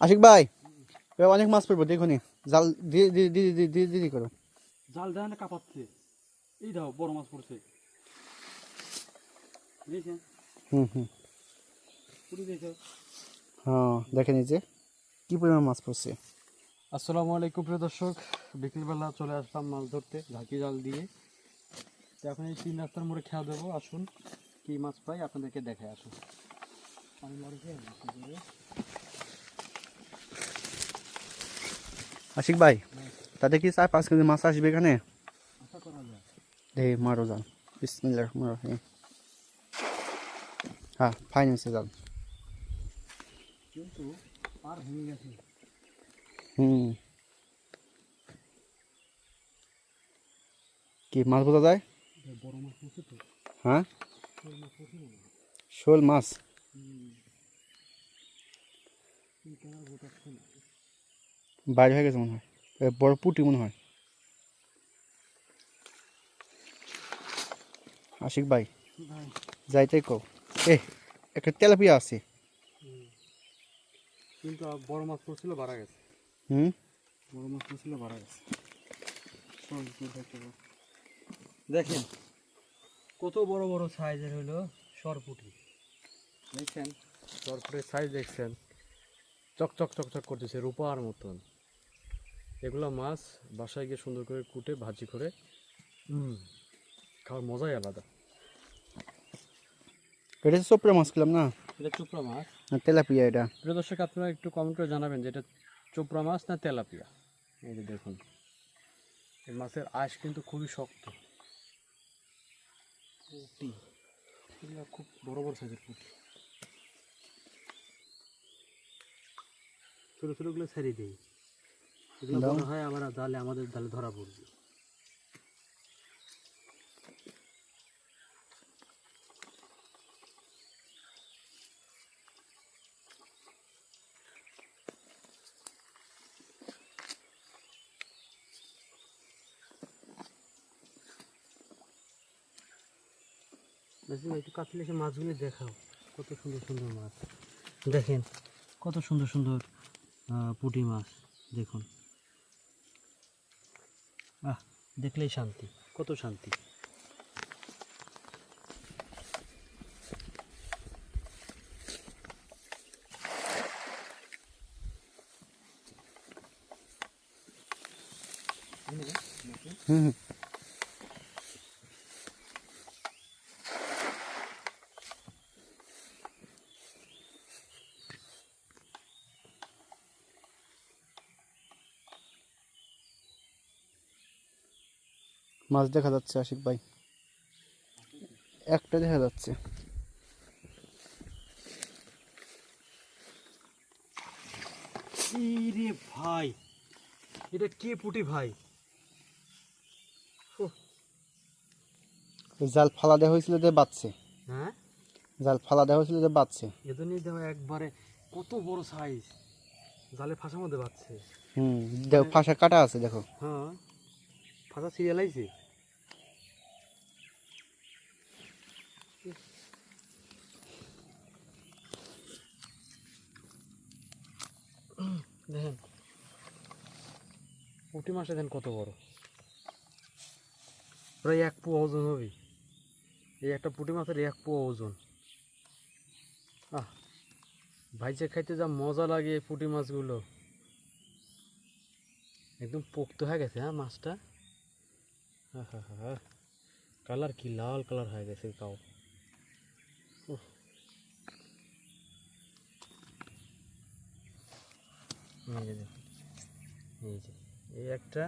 আশিক ভাই এবার অনেক মাছ পড়ব দেখুন জাল দিয়ে দিয়ে দিয়ে দিয়ে দিয়ে দিয়ে করো। জাল দেয় না কাঁপাচ্ছে। এই দাও বড় মাছ পড়ছে। দেখেন। হুম হুম। হ্যাঁ দেখে নিচে। কি পরিমাণ মাছ পড়ছে? আসসালামু আলাইকুম প্রিয় দর্শক। বিকেলবেলা চলে আসলাম মাছ ধরতে ঝাঁকি জাল দিয়ে। তো এখন এই তিন রাস্তার মোড়ে খেয়া দেবো। আসুন কি মাছ পাই আপনাদেরকে দেখায় আসুন। আশিক ভাই তাতে কি চার পাঁচ কেজি মাছ আসবে এখানে? দে মারো হ্যাঁ ফাইন হয়েছে জাল কিন্তু পার ভেঙে গেছে। হুম। কি মাছ বোঝা যায়? হ্যাঁ? শোল মাছ পড়ছে না শোল মাছ কিন্তু আর গোটাচ্ছে না বাইরে হয়ে গেছে মনে হয়। বড় পুটি মনে হয়। আশিক ভাই ভাই যাইতে কো এ একটা তেলাপিয়া আছে। কিন্তু বড় মাছ পড়ছিল বাড়া গেছে। হুম? বড় মাছ পড়ছিল বাড়া গেছে। দেখেন কত বড় বড় সাইজের হলো সরপুটি। দেখছেন? সরপুটির সাইজ দেখছেন? চকচক চকচক করতেছে রূপার মতন। এগুলো মাছ বাসায় গিয়ে সুন্দর করে কুটে ভাজি করে। হুম। খাওয়ার মজাই আলাদা। এটা চোপড়া মাছ খেলাম না? এটা চোপড়া মাছ। না তেলাপিয়া এটা। প্রিয় দর্শক আপনারা একটু কমেন্ট করে জানাবেন যে এটা চোপড়া মাছ না তেলাপিয়া? এই যে দেখুন। এই মাছের আঁশ কিন্তু খুবই শক্ত। পুঁটি এগুলো খুব বড় বড় সাইজের পুঁটি ছোটো ছোটোগুলো ছেড়ে দিই। এগুলো। হয় আবার জালে আমাদের জালে ধরা পড়বে। ভাই, একটু কাছে এসে মাছগুলো দেখাও কত সুন্দর সুন্দর মাছ। দেখেন কত সুন্দর সুন্দর পুঁটি মাছ দেখুন। আহ দেখলেই শান্তি কত শান্তি। হুম হুম। মাছ দেখা যাচ্ছে আশিক ভাই। একটা দেখা যাচ্ছে। রে ভাই এটা কে পুঁটি ভাই? জাল ফালা দেওয়া হয়েছিল যে বাঁচছে। হ্যাঁ? জাল ফালা দেওয়া হয়েছিল যে বাঁচছে। নিয়ে দেখো একবারে কত বড় সাইজ জালে ফাঁসার মধ্যে বাচ্ছে। হুম দেখো ফাঁসা কাটা আছে দেখো। হ্যাঁ ফাঁসা সিরিয়াল আইছে? দেখেন। পুঁটি মাছটা দেন কত বড়। প্রায় এক পো ওজন হবে। এই একটা পুঁটি মাছের এক পো ওজন। আহ, ভাইজে খাইতে যা মজা লাগে এই পুঁটি মাছগুলো। একদম পোক্ত হয়ে গেছে হ্যাঁ মাছটা? হ্যাঁ হ্যাঁ হ্যাঁ কালার কি লাল কালার হয়ে গেছে তাও এই যে দেখুন এই যে এই একটা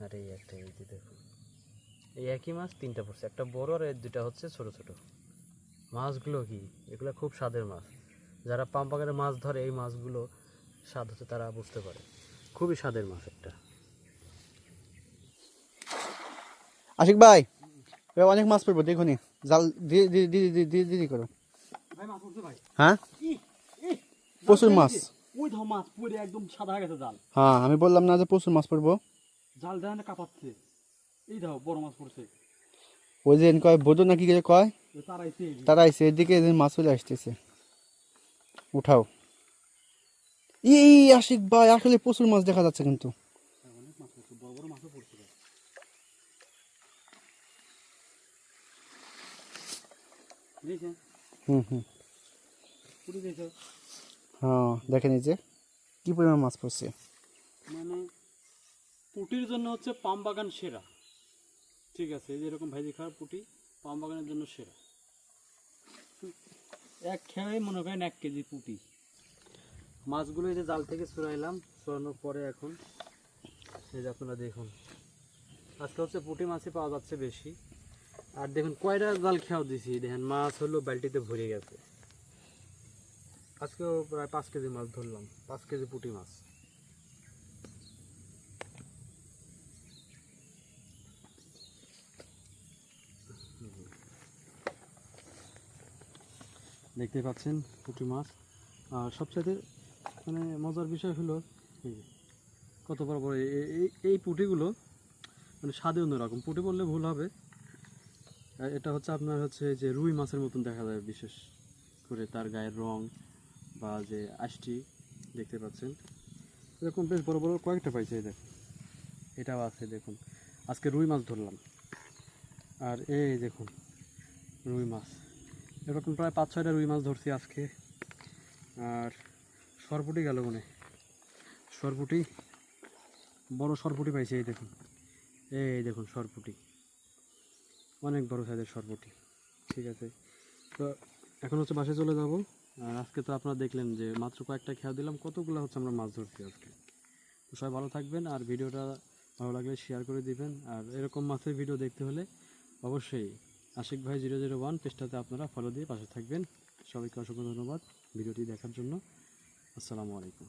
আর এই একটা এই যে দেখুন এই একই মাছ তিনটা পড়ছে একটা বড় আর দুটা হচ্ছে ছোট ছোট মাছগুলো কি এগুলো খুব স্বাদের মাছ যারা পাম্পাগারে মাছ ধরে এই মাছগুলো স্বাদ হচ্ছে তারা বুঝতে পারে খুবই স্বাদের মাছ একটা আশিক ভাই অনেক মাছ পড়ব দেখুনি জাল দিয়ে দিয়ে দিয়ে দিয়ে দিয়ে করো হ্যাঁ প্রচুর মাছ ওই ধর মাছ পুরে একদম সাদা হয়ে গেছে জাল। হ্যাঁ আমি বললাম না যে প্রচুর মাছ পড়ব। জাল দেয় না কাঁপাচ্ছে। এই দাও বড় মাছ পড়ছে। ওই যে কয় বোধ না কি কয়? তারা আইসে এদিকে যে মাছ চলে আসতেছে। উঠাও। এই আশিক ভাই আসলে প্রচুর মাছ দেখা যাচ্ছে কিন্তু। দেখছেন হুম হুম। হ্যাঁ দেখেন এই যে। কি পরিমাণ মাছ পড়ছে? মানে পুটির জন্য হচ্ছে পাম বাগান সেরা। ঠিক আছে, এই যে এরকম ভাইজি খাওয়ার পুটি, পাম বাগানের জন্য সেরা। এক খেয়ে মনে করেন এক কেজি পুটি। মাছগুলো এই যে জাল থেকে ছড়াইলাম, ছড়ানোর পরে এখন এই যে আপনারা দেখুন। আজকে হচ্ছে পুঁটি মাছই পাওয়া যাচ্ছে বেশি। আর দেখুন, কয়টা জাল খেয়াও দিছি। দেখেন, মাছ হলো বালতিতে ভরে গেছে। আজকেও প্রায় পাঁচ কেজি মাছ ধরলাম, পাঁচ কেজি পুঁটি মাছ। দেখতে পাচ্ছেন পুঁটি মাছ। আর সবচাইতে মানে মজার বিষয় হলো কত বড় বড় এই পুঁটিগুলো মানে স্বাদে অন্যরকম। পুঁটি বললে ভুল হবে। এটা হচ্ছে আপনার হচ্ছে যে রুই মাছের মতন দেখা যায় বিশেষ করে তার গায়ের রং। বা যে আষ্টি দেখতে পাচ্ছেন, এরকম বেশ বড় বড় কয়েকটা পাইছে, এই দেখুন। এটাও আছে, দেখুন। আজকে রুই মাছ ধরলাম। আর এই দেখুন, রুই মাছ। এরকম প্রায় পাঁচ, ছয়টা রুই মাছ ধরছি আজকে। আর সরপুটি গেল মনে সরপুটি, বড় সরপুটি পাইছে, এই দেখুন। এই দেখুন সরপুটি। অনেক বড় সাইজের সরপুটি। ঠিক আছে। তো এখন হচ্ছে বাসে চলে যাব। আর আজকে তো আপনারা দেখলেন যে মাত্র কয়েকটা খেয়াল দিলাম, কতগুলো হচ্ছে আমরা মাছ ধরছি আজকে। তো সবাই ভালো থাকবেন আর ভিডিওটা ভালো লাগলে শেয়ার করে দিবেন। আর এরকম মাছের ভিডিও দেখতে হলে অবশ্যই আশিক ভাই জিরো জিরো ওয়ান পেজটাতে আপনারা ফলো দিয়ে পাশে থাকবেন। সবাইকে অসংখ্য ধন্যবাদ ভিডিওটি দেখার জন্য। আসসালামু আলাইকুম।